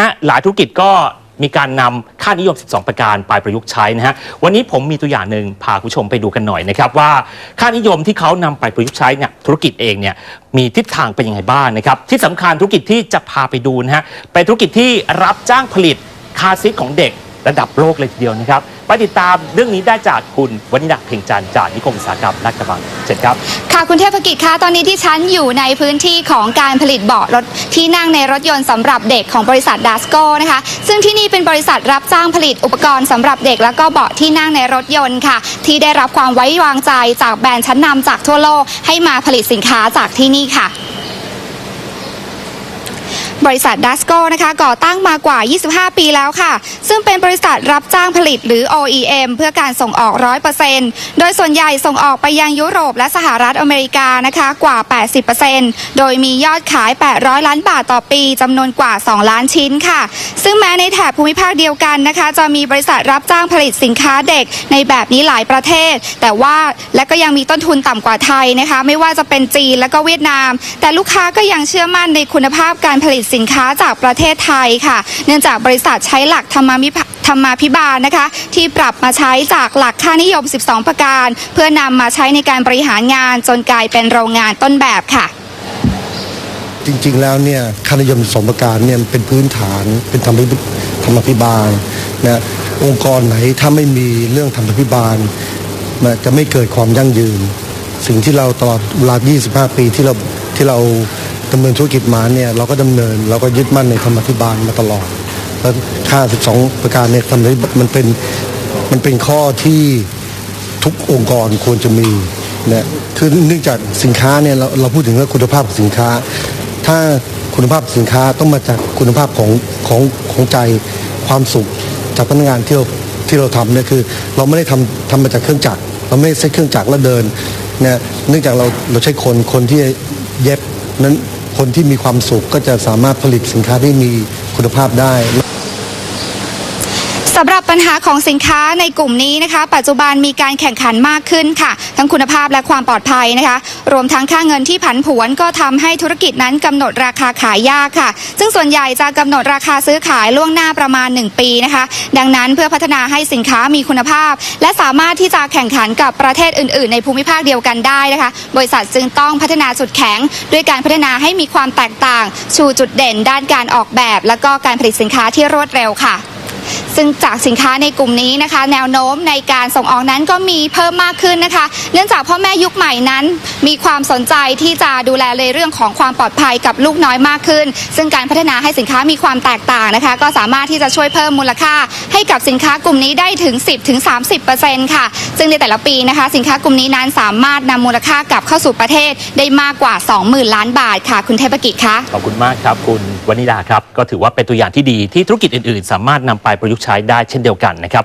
ฮะหลายธุรกิจก็มีการนำค่านิยม 12 ประการไปประยุกต์ใช้นะฮะวันนี้ผมมีตัวอย่างหนึ่งพาคุณผู้ชมไปดูกันหน่อยนะครับว่าค่านิยมที่เขานำไปประยุกต์ใช้เนี่ยธุรกิจเองเนี่ยมีทิศทางเป็นยังไงบ้างนะครับที่สำคัญธุรกิจที่จะพาไปดูนะฮะเป็นธุรกิจที่รับจ้างผลิตคาร์ซีทของเด็ก ระดับโลกเลยทีเดียวนะครับไปติดตามเรื่องนี้ได้จากคุณวนิดาเพ่งจันทร์จากนิคมอุตสาหกรรมลาดกระบังเชิญครับ ค่ะคุณเทพกิจคะตอนนี้ที่ฉันอยู่ในพื้นที่ของการผลิตเบาะรถที่นั่งในรถยนต์สำหรับเด็กของบริษัทดัสโกนะคะ ซึ่งที่นี่เป็นบริษัทรับจ้างผลิตอุปกรณ์สำหรับเด็ก แล้วก็เบาะที่นั่งในรถยนต์ค่ะ ที่ได้รับความไว้วางใจจากแบรนด์ชั้นนำจากทั่วโลกให้มาผลิตสินค้าจากที่นี่ค่ะ บริษัทดัสโกนะคะก่อตั้งมากว่า 25 ปีแล้วค่ะ ซึ่งเป็นบริษัทรับจ้างผลิตหรือ OEM เพื่อการส่งออก 100%โดยส่วนใหญ่ส่งออกไปยังยุโรปและสหรัฐอเมริกานะคะกว่า 80%โดยมียอดขาย 800 ล้านบาทต่อปีจำนวนกว่า 2 ล้านชิ้นค่ะ ซึ่งแม้ในแถบภูมิภาคเดียวกันนะคะ จะมีบริษัทรับจ้างผลิตสินค้าเด็กในแบบนี้หลายประเทศ แต่ว่าและก็ยังมีต้นทุนต่ำกว่าไทยนะคะ ไม่ว่าจะเป็นจีนและก็เวียดนาม แต่ลูกค้าก็ยังเชื่อมั่นในคุณภาพการผลิตสินค้าจากประเทศไทยค่ะ เนื่องจากบริษัทใช้หลักธรรมามิพธรรมาภิบาลนะคะ ที่ปรับมาใช้จากหลักค่านิยม 12 ประการ เพื่อนำมาใช้ในการบริหารงานจนกลายเป็นโรงงานต้นแบบค่ะ จริงๆแล้วเนี่ยค่านิยมสองประการเนี่ยเป็นพื้นฐานเป็นธรรมพิธรรมพิบาลนะองค์กรไหนถ้าไม่มีเรื่องธรรมพิบาลนะจะไม่เกิดความยั่งยืน สิ่งที่เราตลอดเวลา 25 ปีที่เราที่เรา ดำเนินธุรกิจมาเนี่ยเราก็ดำเนินเราก็ยึดมั่นในธรรมพิบาลมาตลอดแล้วค่า 12 ประการเนี่ยธรรมพิบมันเป็นมันเป็นข้อที่ทุกองค์กรควรจะมีนะคือเนื่องจากสินค้าเนี่ยเราเราพูดถึงเรื่องคุณภาพของสินค้า ถ้าคุณภาพสินค้าต้องมาจากคุณภาพของของของใจความสุขจากพนักงานที่เราที่เราทำเนี่ยคือเราไม่ได้ทำทำมาจากเครื่องจักรเราไม่ได้ใช้เครื่องจักรแล้วเดินเนี่ยเนื่องจากเราเราใช้คนคนที่เย็บนั้น คนที่มีความสุขก็จะสามารถผลิตสินค้าที่มีคุณภาพได้ สำหรับปัญหาของสินค้าในกลุ่มนี้นะคะ ปัจจุบันมีการแข่งขันมากขึ้นค่ะ ทั้งคุณภาพและความปลอดภัยนะคะ รวมทั้งค่าเงินที่ผันผวนก็ทำให้ธุรกิจนั้นกำหนดราคาขายยากค่ะ ซึ่งส่วนใหญ่จะกำหนดราคาซื้อขายล่วงหน้าประมาณ 1 ปีนะคะ ดังนั้นเพื่อพัฒนาให้สินค้ามีคุณภาพ และสามารถที่จะแข่งขันกับประเทศอื่น ๆ ในภูมิภาคเดียวกันได้นะคะ บริษัทจึงต้องพัฒนาจุดแข็ง ด้วยการพัฒนาให้มีความแตกต่าง ชูจุดเด่นด้านการออกแบบ และก็การผลิตสินค้าที่รวดเร็วค่ะ ซึ่งจากสินค้าในกลุ่มนี้นะคะ แนวโน้มในการส่งออกนั้นก็มีเพิ่มมากขึ้นนะคะ เนื่องจากพ่อแม่ยุคใหม่นั้น มีความสนใจที่จะดูแลในเรื่องของความปลอดภัยกับลูกน้อยมากขึ้น ซึ่งการพัฒนาให้สินค้ามีความแตกต่างนะคะ ก็สามารถที่จะช่วยเพิ่มมูลค่า ให้กับสินค้ากลุ่มนี้ได้ถึง 10-30%ค่ะ ซึ่งในแต่ละปีนะคะ สินค้ากลุ่มนี้นั้นสามารถนำมูลค่ากลับเข้าสู่ประเทศได้มากกว่า 20,000 ล้านบาทค่ะ คุณเทพกิจคะขอบคุณมากครับคุณ วานิดาครับ ก็ถือว่าเป็นตัวอย่างที่ดีที่ธุรกิจอื่นๆ สามารถนำไปประยุกต์ใช้ได้เช่นเดียวกันนะครับ